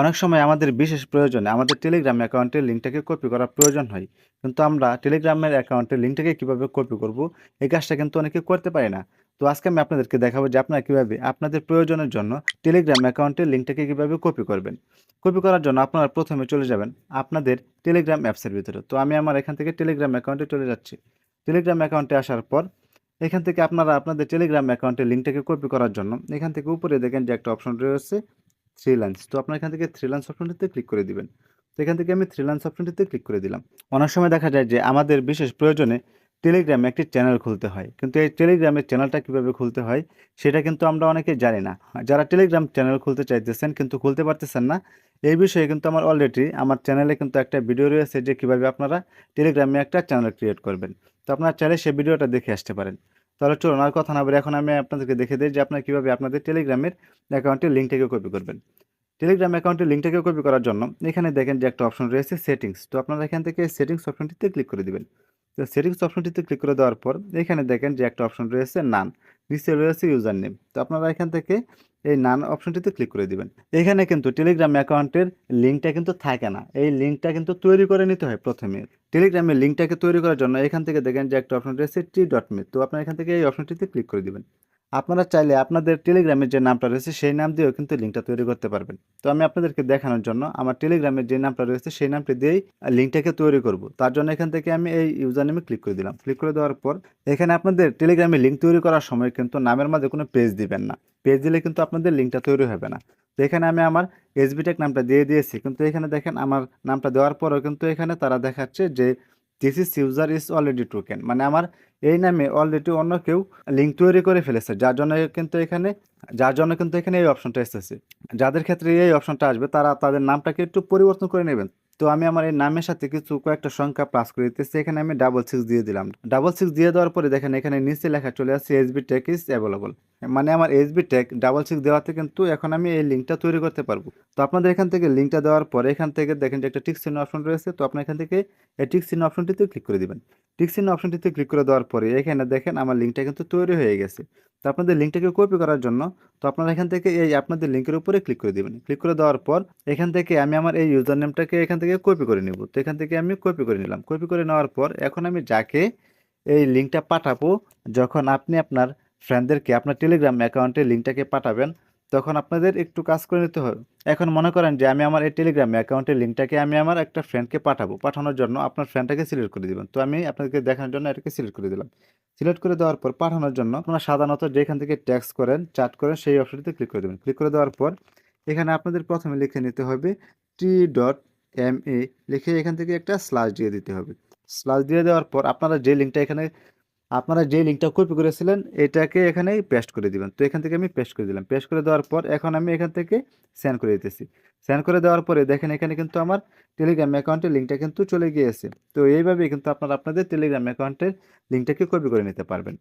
অনেক সময় আমাদের বিশেষ প্রয়োজনে আমাদের টেলিগ্রাম অ্যাকাউন্টের লিঙ্কটাকে কপি করার প্রয়োজন হয়। কিন্তু আমরা টেলিগ্রামের অ্যাকাউন্টের লিঙ্কটাকে কীভাবে কপি করব, এই কাজটা কিন্তু অনেকে করতে পারে না। তো আজকে আমি আপনাদেরকে দেখাবো যে আপনারা কীভাবে আপনাদের প্রয়োজনের জন্য টেলিগ্রাম অ্যাকাউন্টের লিঙ্কটাকে কীভাবে কপি করবেন। কপি করার জন্য আপনারা প্রথমে চলে যাবেন আপনাদের টেলিগ্রাম অ্যাপসের ভিতরে। তো আমি আমার এখান থেকে টেলিগ্রাম অ্যাকাউন্টে চলে যাচ্ছি। টেলিগ্রাম অ্যাকাউন্টে আসার পর এখান থেকে আপনারা আপনাদের টেলিগ্রাম অ্যাকাউন্টের লিঙ্কটাকে কপি করার জন্য এখান থেকে উপরে দেখেন যে একটা অপশন রয়েছে। থ্রি লাইন্স তো আপনার এখান থেকে থ্রি লাইন্স অপশনটিতে ক্লিক করে দিবেন। তো এখান থেকে আমি থ্রি লাইন্স অপশনটিতে ক্লিক করে দিলাম। অনেক সময় দেখা যায় যে আমাদের বিশেষ প্রয়োজনে টেলিগ্রামে একটি চ্যানেল খুলতে হয়। কিন্তু এই টেলিগ্রামের চ্যানেলটা কীভাবে খুলতে হয়, সেটা কিন্তু আমরা অনেকে জানি না। যারা টেলিগ্রাম চ্যানেল খুলতে চাইতেছেন কিন্তু খুলতে পারতেছেন না, এই বিষয়ে কিন্তু আমার অলরেডি আমার চ্যানেলে কিন্তু একটা ভিডিও রয়েছে যে কীভাবে আপনারা টেলিগ্রামে একটা চ্যানেল ক্রিয়েট করবেন। তো আপনারা চাইলে সেই ভিডিওটা দেখে আসতে পারেন। তাহলে চলুন আর কথা না বলে এখন আমি আপনাদেরকে দেখে দিই যে আপনারা কীভাবে আপনাদের টেলিগ্রামের অ্যাকাউন্টের লিঙ্কটাকে কপি করবেন। টেলিগ্রাম অ্যাকাউন্টের লিঙ্কটাকে কপি করার জন্য এখানে দেখেন যে একটা অপশন রয়েছে সেটিংস। তো আপনারা এখান থেকে সেটিংস অপশনটিতে ক্লিক করে দেবেন। তো সেটিংস অপশনটিতে ক্লিক করে দেওয়ার পর এখানে দেখেন যে একটা অপশন রয়েছে নান। নিচে রয়েছে ইউজার নেম। তো আপনারা এখান থেকে এই নান অপশনটিতে ক্লিক করে দিবেন। এখানে কিন্তু টেলিগ্রাম অ্যাকাউন্টের লিঙ্কটা কিন্তু থাকে না। এই লিঙ্কটা কিন্তু তৈরি করে নিতে হয় প্রথমে। টেলিগ্রামের লিঙ্কটাকে তৈরি করার জন্য এখান থেকে দেখেন যে একটা অপশন রয়েছে টি ডট মি তো আপনার এখান থেকে এই অপশনটিতে ক্লিক করে দিবেন। আপনারা চাইলে আপনাদের টেলিগ্রামের যে নামটা রয়েছে, সেই নাম দিয়েও কিন্তু লিঙ্কটা তৈরি করতে পারবেন। তো আমি আপনাদেরকে দেখানোর জন্য আমার টেলিগ্রামের যে নামটা রয়েছে, সেই নামটি দিয়েই লিঙ্কটাকে তৈরি করব। তার জন্য এখান থেকে আমি এই ইউজার নেমে ক্লিক করে দিলাম। ক্লিক করে দেওয়ার পর এখানে আপনাদের টেলিগ্রামে লিঙ্ক তৈরি করার সময় কিন্তু নামের মাঝে কোনো পেজ দিবেন না। পেজ দিলে কিন্তু আপনাদের লিঙ্কটা তৈরি হবে না। তো এখানে আমি আমার এসবিটেক নামটা দিয়ে দিয়েছি। কিন্তু এখানে দেখেন আমার নামটা দেওয়ার পরেও কিন্তু এখানে তারা দেখাচ্ছে যে this is user is already token মানে আমার এই নামে অলরেডি অন্য কেউ লিঙ্ক তৈরি করে ফেলেছে। যার জন্য কিন্তু এখানে যার জন্য কিন্তু এখানে এই অপশনটা এসেছে। যাদের ক্ষেত্রে এই অপশনটা আসবে, তারা তাদের নামটাকে একটু পরিবর্তন করে নেবেন। তো আমি আমার এই নামের সাথে কিছু কয়েকটা সংখ্যা প্লাস করে দিতেছি। এখানে আমি ডাবল সিক্স দিয়ে দিলাম। ডাবল সিক্স দিয়ে দেওয়ার পরে দেখেন এখানে নিচে লেখা চলে আসছে এসবি টেক ইজ অ্যাভেলেবল মানে আমার এসবি টেক ডাবল সিক্স দেওয়াতে কিন্তু এখন আমি এই লিঙ্কটা তৈরি করতে পারব। তো আপনাদের এখান থেকে লিঙ্কটা দেওয়ার পরে এখান থেকে দেখেন যে একটা টিক চিহ্ন অপশন রয়েছে। তো আপনার এখান থেকে এই টিক চিহ্ন অপশনটিতে ক্লিক করে দিবেন। চিহ্ন অপশনটিতে ক্লিক করে দেওয়ার পরে এখানে দেখেন আমার লিঙ্কটা কিন্তু তৈরি হয়ে গেছে। তো আপনাদের লিঙ্কটাকে কপি করার জন্য তো আপনারা এখান থেকে এই আপনাদের লিঙ্কের উপরে ক্লিক করে দেবেন। ক্লিক করে দেওয়ার পর এখান থেকে আমি আমার এই ইউজার নেমটাকে এখান থেকে কপি করে নেব। তো এখান থেকে আমি কপি করে নিলাম। কপি করে নেওয়ার পর এখন আমি যাকে এই লিঙ্কটা পাঠাবো, যখন আপনি আপনার ফ্রেন্ডদেরকে আপনার টেলিগ্রাম অ্যাকাউন্টে লিঙ্কটাকে পাঠাবেন তখন আপনাদের একটু কাজ করে নিতে হবে এখন মনে করেন যে আমি আমার এই টেলিগ্রাম অ্যাকাউন্টের লিঙ্কটাকে আমি আমার একটা ফ্রেন্ডকে পাঠাবো। পাঠানোর জন্য আপনার ফ্রেন্ডটাকে সিলেক্ট করে দিবেন। তো আমি আপনাদেরকে দেখানোর জন্য এটাকে সিলেক্ট করে দিলাম। সিলেক্ট করে দেওয়ার পর পাঠানোর জন্য আপনারা সাধারণত যেখান থেকে ট্যাক্স করেন চার্ট করেন, সেই অপশনটিতে ক্লিক করে দেবেন। ক্লিক করে দেওয়ার পর এখানে আপনাদের প্রথমে লিখে নিতে হবে টি ডট এম এ লিখে এখান থেকে একটা স্লাশ দিয়ে দিতে হবে। স্লাশ দিয়ে দেওয়ার পর আপনারা যে লিঙ্কটা এখানে আপনারা যে লিঙ্কটা কপি করেছিলেন, এটাকে এখানে পেস্ট করে দিবেন। তো এখান থেকে আমি পেস্ট করে দিলাম। পেস্ট করে দেওয়ার পর এখন আমি এখান থেকে সেন্ড করে দিতেছি। সেন্ড করে দেওয়ার পরে দেখেন এখানে কিন্তু আমার টেলিগ্রাম অ্যাকাউন্টের লিঙ্কটা কিন্তু চলে গিয়েছে। তো এইভাবেই কিন্তু আপনারা আপনাদের টেলিগ্রাম অ্যাকাউন্টের লিঙ্কটাকে কপি করে নিতে পারবেন।